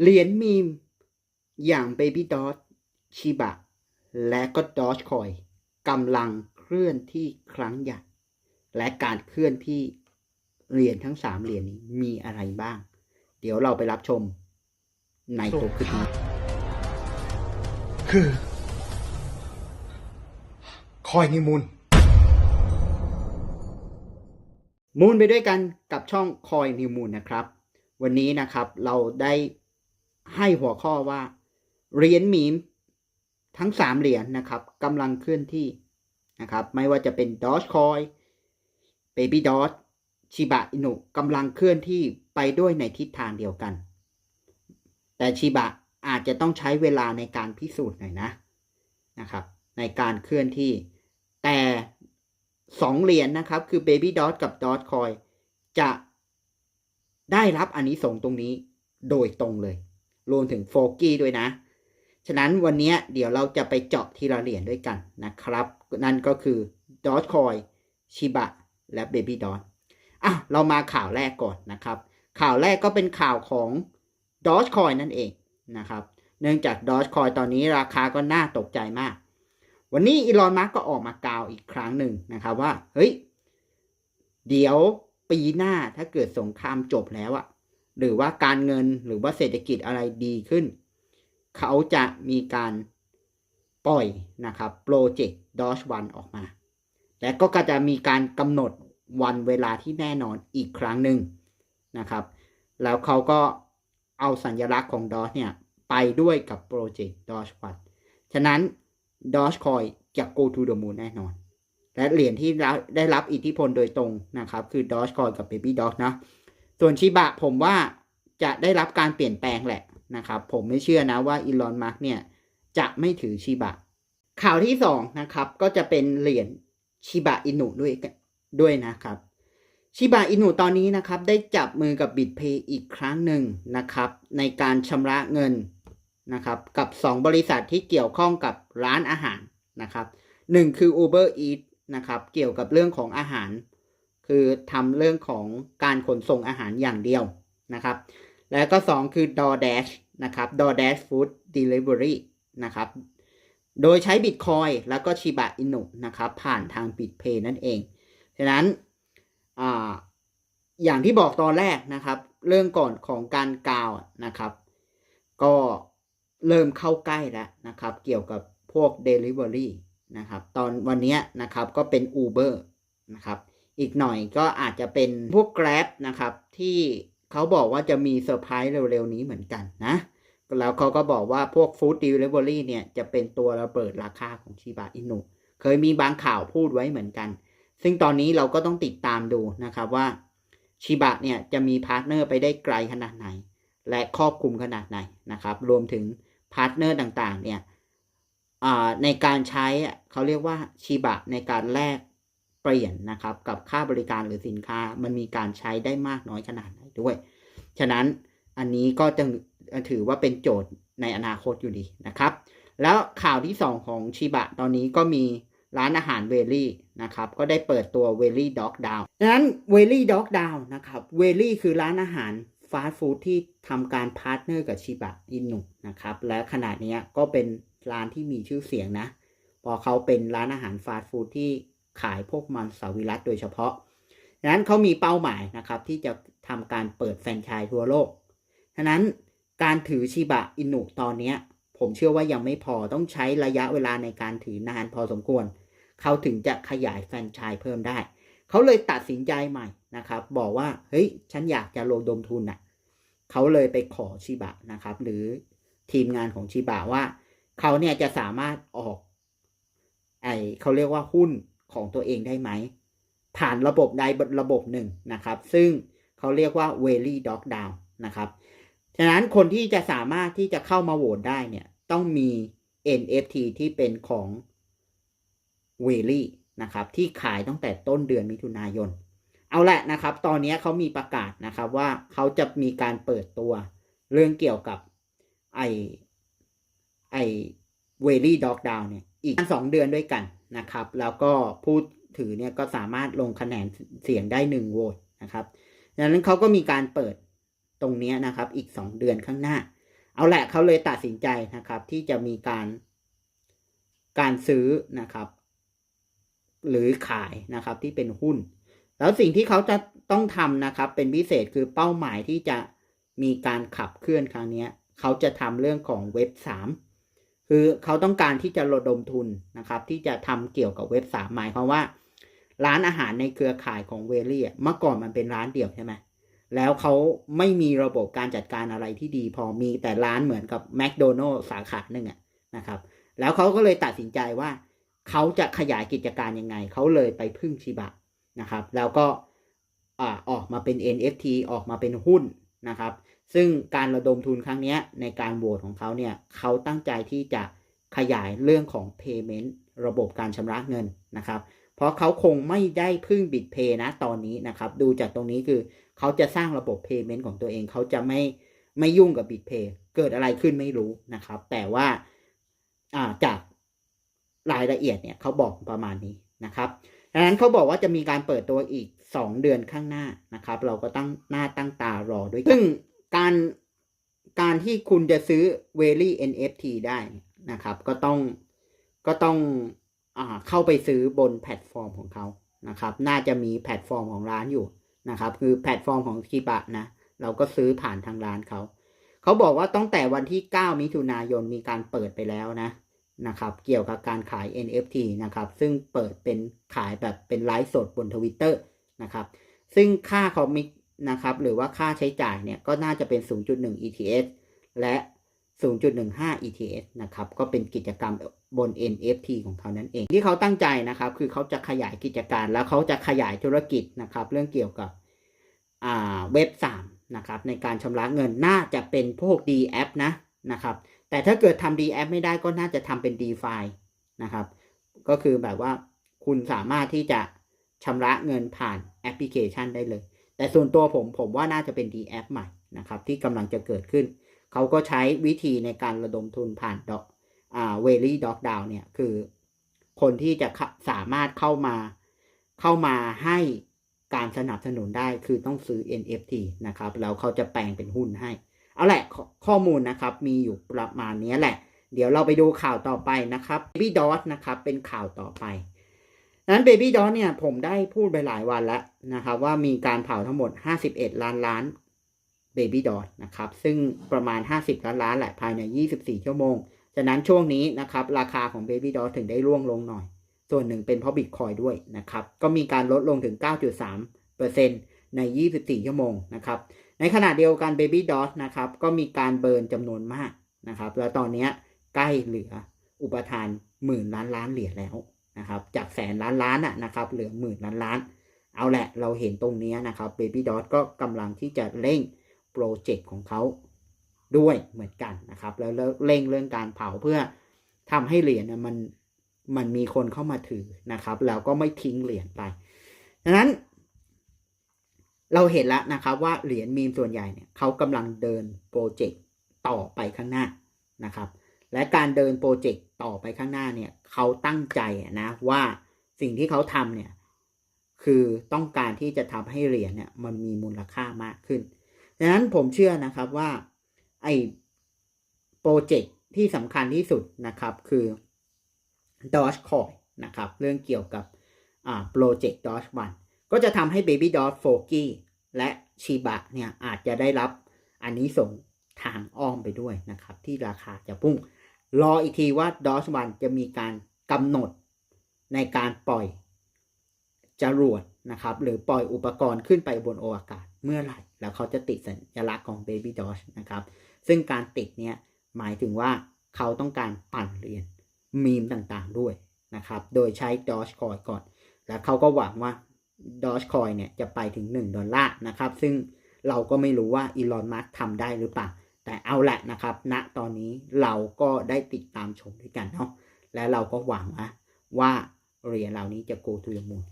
เหรียญมีม อย่าง Baby Dot ชิบะ และก็ Dogecoin กำลังเคลื่อนที่ครั้งใหญ่ และการเคลื่อนที่เหรียญทั้งสามเหรียญนี้มีอะไรบ้าง เดี๋ยวเราไปรับชมในตัวคลิปนี้คือ คอยนิมูลมูนไปด้วยกันกับช่องคอยนิวมูนนะครับ วันนี้นะครับเราได้ ให้หัวข้อว่าเหรียญมีมทั้งสามเหรียญนะครับกำลังเคลื่อนที่นะครับ ไม่ว่าจะเป็น Dogecoin Baby Dot ชิบะอินุกำลังเคลื่อนที่ไปด้วยในทิศทางเดียวกัน แต่ชิบะอาจจะต้องใช้เวลาในการพิสูจน์หน่อยนะนะครับ ในการเคลื่อนที่ แต่สองเหรียญนะครับ คือ Baby Dot กับ Dogecoin จะได้รับอันนี้ส่งตรงนี้โดยตรงเลย รวมถึงโฟกี้ด้วยนะ ฉะนั้นวันนี้เดี๋ยวเราจะไปเจาะทีละเหรียญด้วยกันนะครับ นั่นก็คือ Dogecoin ชิบะและ Baby Dot อะเรามาข่าวแรกก่อนนะครับ ข่าวแรกก็เป็นข่าวของ Dogecoin นั่นเองนะครับ เนื่องจาก Dogecoin ตอนนี้ราคาก็น่าตกใจมาก วันนี้อีลอนมัสก์ก็ออกมากล่าวอีกครั้งหนึ่งนะครับว่า เฮ้ย เดี๋ยวปีหน้าถ้าเกิดสงครามจบแล้วอะ หรือว่าการเงินหรือว่าเศรษฐกิจอะไรดีขึ้น เขาจะมีการปล่อยนะครับโปรเจกต์ดอชวันออกมา และก็จะมีการกำหนดวันเวลาที่แน่นอนอีกครั้งหนึ่งนะครับ แล้วเขาก็เอาสัญลักษณ์ของดอชเนี่ย ไปด้วยกับโปรเจกต์ดอชวันฉะนั้น Dogecoin จะ go to the moon แน่นอน และเหรียญที่ได้รับอิทธิพลโดยตรงนะครับ คือ Dogecoin กับ Baby Doge นะ ส่วนชิบะผมว่าจะได้รับการเปลี่ยนแปลงแหละนะครับ ผมไม่เชื่อนะว่าอีลอนมัสเนี่ย จะไม่ถือชิบะ ข่าวที่สองนะครับ ก็จะเป็นเหรียญชิบะอินุด้วยด้วยนะครับชิบะอินุตอนนี้นะครับ ได้จับมือกับบิตเพย์อีกครั้งหนึ่งนะครับ ในการชำระเงินนะครับ กับ 2 บริษัทที่เกี่ยวข้องกับร้านอาหารนะครับหนึ่งคือ Uber Eats นะครับ เกี่ยวกับเรื่องของอาหาร คือทำเรื่องของการขนส่งอาหารอย่างเดียวนะครับ แล้วก็ 2 คือ DoorDash นะครับ DoorDash Food Delivery นะครับ โดยใช้ Bitcoin แล้วก็ Shiba Inu นะครับ ผ่านทาง BitPay นั่นเอง ฉะนั้นออย่างที่บอกตอนแรกนะครับ เรื่องก่อนของการกาวนะครับ ก็เริ่มเข้าใกล้แล้วนะครับ เกี่ยวกับพวก Delivery นะครับ ตอนวันนี้นะครับก็เป็น Uber นะครับ อีกหน่อยก็อาจจะเป็นพวก Grab นะครับ ที่เขาบอกว่าจะมีเซอร์ไพรส์เร็วๆนี้เหมือนกันนะ แล้วเขาก็บอกว่าพวก Food Delivery เนี่ย จะเป็นตัวระเบิดราคาของชิบะอินุเคยมีบางข่าวพูดไว้เหมือนกัน ซึ่งตอนนี้เราก็ต้องติดตามดูนะครับว่าชิบะเนี่ยจะมีพาร์ทเนอร์ไปได้ไกลขนาดไหน และครอบคลุมขนาดไหนนะครับ รวมถึงพาร์ทเนอร์ต่างๆเนี่ยในการใช้เขาเรียกว่าชิบะในการแลก เปลี่ยนนะครับกับค่าบริการหรือสินค้ามันมีการใช้ได้มากน้อยขนาดไหนด้วย ฉะนั้นอันนี้ก็จะถือว่าเป็นโจทย์ในอนาคตอยู่ดีนะครับ แล้วข่าวที่ 2 ของชิบะตอนนี้ก็มีร้านอาหารเวลี่นะครับ ก็ได้เปิดตัวเวลี่ด็อกดาวดังนั้นเวลี่ด็อกดาวนะครับเวลี่คือร้านอาหารฟาสต์ฟู้ดที่ทำการพาร์ทเนอร์กับชิบะอินุนะครับ และขนาดนี้ก็เป็นร้านที่มีชื่อเสียงนะ พอเขาเป็นร้านอาหารฟาสต์ฟู้ดที่ ขายพวกมันสวิรัตโดยเฉพาะดังนั้นเขามีเป้าหมายนะครับที่จะทำการเปิดแฟรนไชส์ทั่วโลกฉะนั้นการถือชิบะอินุตอนนี้ผมเชื่อว่ายังไม่พอต้องใช้ระยะเวลาในการถือนานพอสมควร เขาถึงจะขยายแฟรนไชส์เพิ่มได้ เขาเลยตัดสินใจใหม่นะครับ บอกว่าเฮ้ยฉันอยากจะลงดมทุนน่ะเขาเลยไปขอชิบะนะครับ หรือทีมงานของชิบะว่า เขาเนี่ยจะสามารถออกไอเขาเรียกว่าหุ้น ของตัวเองได้ไหม ผ่านระบบใดระบบหนึ่งนะครับ ซึ่งเขาเรียกว่า w e l y Dog Down นะครับ ฉะนั้นคนที่จะสามารถที่จะเข้ามาโหวตได้เนี่ยต้องมี NFT ที่เป็นของ w e l y นะครับที่ขายตั้งแต่ต้นเดือนมิถุนายน เอาละนะครับ ตอนนี้เขามีประกาศนะครับว่าเขาจะมีการเปิดตัวเรื่องเกี่ยวกับไอไอเวลี่ด็อกดาวเนี่ย อีกสองเดือนด้วยกัน นะครับ แล้วก็ผู้ถือเนี่ยก็สามารถลงคะแนนเสียงได้หนึ่งโหวตนะครับดังนั้นเขาก็มีการเปิดตรงนี้นะครับ อีก 2 เดือนข้างหน้า เอาแหละเขาเลยตัดสินใจนะครับ ที่จะมีการการซื้อนะครับ หรือขายนะครับที่เป็นหุ้น แล้วสิ่งที่เขาจะต้องทำนะครับ เป็นพิเศษคือเป้าหมายที่จะมีการขับเคลื่อนครั้งนี้เขาจะทำเรื่องของเว็บสาม คือเขาต้องการที่จะระดมทุนนะครับ ที่จะทำเกี่ยวกับเว็บสามหมายความว่า ร้านอาหารในเครือข่ายของเวลี่เมื่อก่อนมันเป็นร้านเดี่ยวใช่ไหมแล้วเขาไม่มีระบบการจัดการอะไรที่ดี พอมีแต่ร้านเหมือนกับแมคโดนัลล์สาขาหนึ่งอะนะครับ แล้วเขาก็เลยตัดสินใจว่า เขาจะขยายกิจการยังไง เขาเลยไปพึ่งชิบะนะครับ แล้วก็อ่าออกมาเป็น NFT ออกมาเป็นหุ้น นะครับ ซึ่งการระดมทุนครั้งนี้ในการโหวตของเขาเนี่ยเขาตั้งใจที่จะขยายเรื่องของ payment ระบบการชำระเงินนะครับ เพราะเขาคงไม่ได้พึ่งบิตเพย์นะตอนนี้นะครับ ดูจากตรงนี้คือเขาจะสร้างระบบ payment ของตัวเองเขาจะไม่ไม่ยุ่งกับบิตเพย์เกิดอะไรขึ้นไม่รู้นะครับ แต่ว่าอ่าจากรายละเอียดเนี่ยเขาบอกประมาณนี้นะครับ ดังนั้นเขาบอกว่าจะมีการเปิดตัวอีก 2 เดือนข้างหน้านะครับ เราก็ตั้งหน้าตั้งตารอด้วย ซึ่งการการที่คุณจะซื้อ v e l y NFT ได้นะครับ ก็ต้องก็ต้องอเข้าไปซื้อบนแพลตฟอร์มของเขานะครับ น่าจะมีแพลตฟอร์มของร้านอยู่นะครับ คือแพลตฟอร์มของคิบะนะ เราก็ซื้อผ่านทางร้านเขา เขาบอกว่าตั้งแต่วันที่ 9 มิถุนายนมีการเปิดไปแล้วนะ นะครับ เกี่ยวกับการขาย NFT นะครับ ซึ่งเปิดเป็นขายแบบเป็นไลฟ์สดบนทวิตเตอร์นะครับ ซึ่งค่าคอมมิกนะครับ หรือว่าค่าใช้จ่ายเนี่ย ก็น่าจะเป็น 0.1 ETH และ 0.15 ETH นะครับ ก็เป็นกิจกรรมบน NFT ของเขานั่นเอง ที่เขาตั้งใจนะครับ คือเขาจะขยายกิจการแล้วเขาจะขยายธุรกิจนะครับ เรื่องเกี่ยวกับอ่าเว็บ3นะครับ ในการชำระเงินน่าจะเป็นพวก D app นะนะครับ แต่ถ้าเกิดทำ D app ไม่ได้ก็น่าจะทำเป็น DeFi นะครับ ก็คือแบบว่าคุณสามารถที่จะชำระเงินผ่านแอปพลิเคชันได้เลย แต่ส่วนตัวผมผมว่าน่าจะเป็น D app ใหม่นะครับ ที่กำลังจะเกิดขึ้น เขาก็ใช้วิธีในการระดมทุนผ่านดอกอ่าเวลี่ด็อกดาวเนี่ยคือ คนที่จะสามารถเข้ามาเข้ามาให้การสนับสนุนได้คือต้องซื้อ NFT นะครับ แล้วเขาจะแปลงเป็นหุ้นให้ เอาแหละขข้อมูลนะครับมีอยู่ประมาณนี้แหละ เดี๋ยวเราไปดูข่าวต่อไปนะครับ Baby Dot นะครับเป็นข่าวต่อไปนั้น Baby Dot เนี่ยผมได้พูดไปหลายวันแล้วนะครับว่ามีการเผาทั้งหมด 51 ล้านล้าน Baby Dot นะครับซึ่งประมาณ 50 ล้านล้านแหละภายใน 24 ชั่วโมงฉะนั้นช่วงนี้นะครับราคาของ Baby Dot ถึงได้ร่วงลงหน่อย ส่วนหนึ่งเป็นเพราะ Bitcoin ด้วยนะครับก็มีการลดลงถึง 9.3%ใน 24 ชั่วโมงนะครับ ในขณะเดียวกัน Baby Dot นะครับก็มีการเบิร์นจำนวนมากนะครับ แล้วตอนนี้ใกล้เหลืออุปทานหมื่นล้านล้านเหรียญแล้วนะครับ จากแสนล้านล้านอะนะครับเหลือหมื่นล้านล้าน เอาแหละเราเห็นตรงนี้นะครับ Baby Dot ก็กำลังที่จะเร่งโปรเจกต์ของเขาด้วยเหมือนกันนะครับ แล้วเร่งเรื่องการเผาเพื่อทำให้เหรียญมันมันมีคนเข้ามาถือนะครับ แล้วก็ไม่ทิ้งเหรียญไปดังนั้น เราเห็นแล้วนะครับว่าเหรียญมีมส่วนใหญ่เนี่ยเขากำลังเดินโปรเจกต์ต่อไปข้างหน้านะครับ และการเดินโปรเจกต์ต่อไปข้างหน้าเนี่ยเขาตั้งใจนะว่าสิ่งที่เขาทำเนี่ยคือต้องการที่จะทำให้เหรียญเนี่ยมันมีมูลค่ามากขึ้นดังนั้นผมเชื่อนะครับว่าไอ้โปรเจกต์ที่สำคัญที่สุดนะครับคือ Dogecoin นะครับเรื่องเกี่ยวกับอ่าโปรเจกต์ Doge One ก็จะทำให้ Baby Doge f o g y และชิบะเนี่ยอาจจะได้รับอันนี้ส่งทางอ้อมไปด้วยนะครับ ที่ราคาจะพุ่ง รออีกทีว่า Doge One จะมีการกำหนดในการปล่อยจรวดนะครับ หรือปล่อยอุปกรณ์ขึ้นไปบนโอวากาศเมื่อไหร่ แล้วเขาจะติดสัญลักษณ์ของ Baby Doge นะครับ ซึ่งการติดเนี่ยหมายถึงว่าเขาต้องการปั่นเหรียญมีมต่างๆด้วยนะครับ โดยใช้ d o g e c o i ก่อน แล้วเขาก็หวังว่า Dogecoin เนี่ยจะไปถึง 1 ดอลลาร์นะครับ ซึ่งเราก็ไม่รู้ว่าอีลอนมัสก์ทำได้หรือเปล่า แต่เอาแหละนะครับณตอนนี้เราก็ได้ติดตามชมด้วยกันเนาะและเราก็หวังนะว่าเหรียญเหล่านี้จะ go to the moon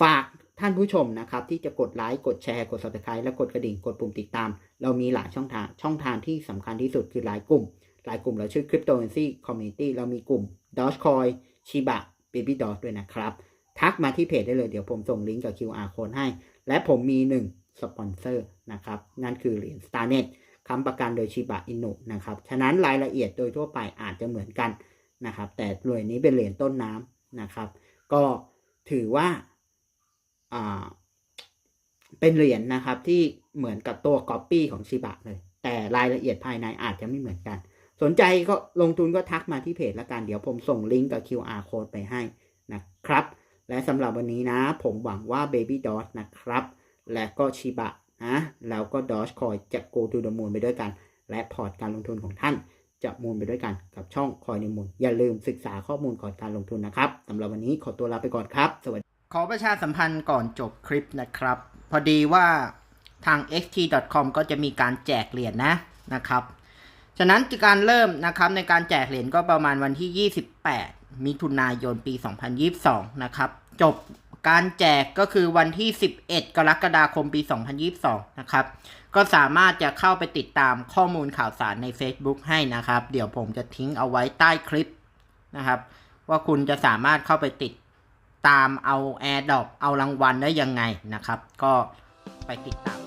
ฝากท่านผู้ชมนะครับ ที่จะกดไลค์กดแชร์กด subscribe และกดกระดิ่งกดปุ่มติดตาม เรามีหลายช่องทางช่องทางที่สำคัญที่สุดคือหลายกลุ่ม หลายกลุ่มเราชื่อ Cryptocurrency Community เรามีกลุ่ม Dogecoin Shiba Baby Doge ด้วยนะครับ ทักมาที่เพจได้เลยเดี๋ยวผมส่งลิงก์กับ QR code ให้ และผมมี 1 สปอนเซอร์นะครับ นั่นคือเหรียญ StarNet ค้ำประกันโดยชิบะอินุนะครับ ฉะนั้นรายละเอียดโดยทั่วไปอาจจะเหมือนกันนะครับ แต่เหรียญนี้เป็นเหรียญต้นน้ำนะครับ ก็ถือว่าาเป็นเหรียญนะครับที่เหมือนกับตัวก๊อปปี้ของชิบะเลย แต่รายละเอียดภายในอาจจะไม่เหมือนกัน สนใจก็ลงทุนก็ทักมาที่เพจละกัน เดี๋ยวผมส่งลิงก์กับ QR code ไปให้นะครับ และสำหรับวันนี้นะ ผมหวังว่า Baby d o g นะครับ และก็ชิบะนะ แล้วก็ Dogecoin จะ go to the moon ไปด้วยกัน และพอร์ตการลงทุนของท่านจะมูลไปด้วยกันกับช่องคอยในมูล อย่าลืมศึกษาข้อมูลก่อนการลงทุนนะครับสำหรับวันนี้ขอตัวลาไปก่อนครับ สวัสดี ขอประชาสัมพันธ์ก่อนจบคลิปนะครับ พอดีว่าทาง xt.com ก็จะมีการแจกเหรียญนะนะครับ ฉะนั้นการเริ่มนะครับในการแจกเหรียญก็ประมาณวันที่ 28 มิถุนายนปี 2022 นะครับ จบการแจกก็คือวันที่ 11 กรกฎาคมปี 2022 นะครับ ก็สามารถจะเข้าไปติดตามข้อมูลข่าวสารใน Facebook ให้นะครับ เดี๋ยวผมจะทิ้งเอาไว้ใต้คลิปนะครับ ว่าคุณจะสามารถเข้าไปติดตามเอา AirDrop เอารางวัลได้ยังไงนะครับ ก็ไปติดตาม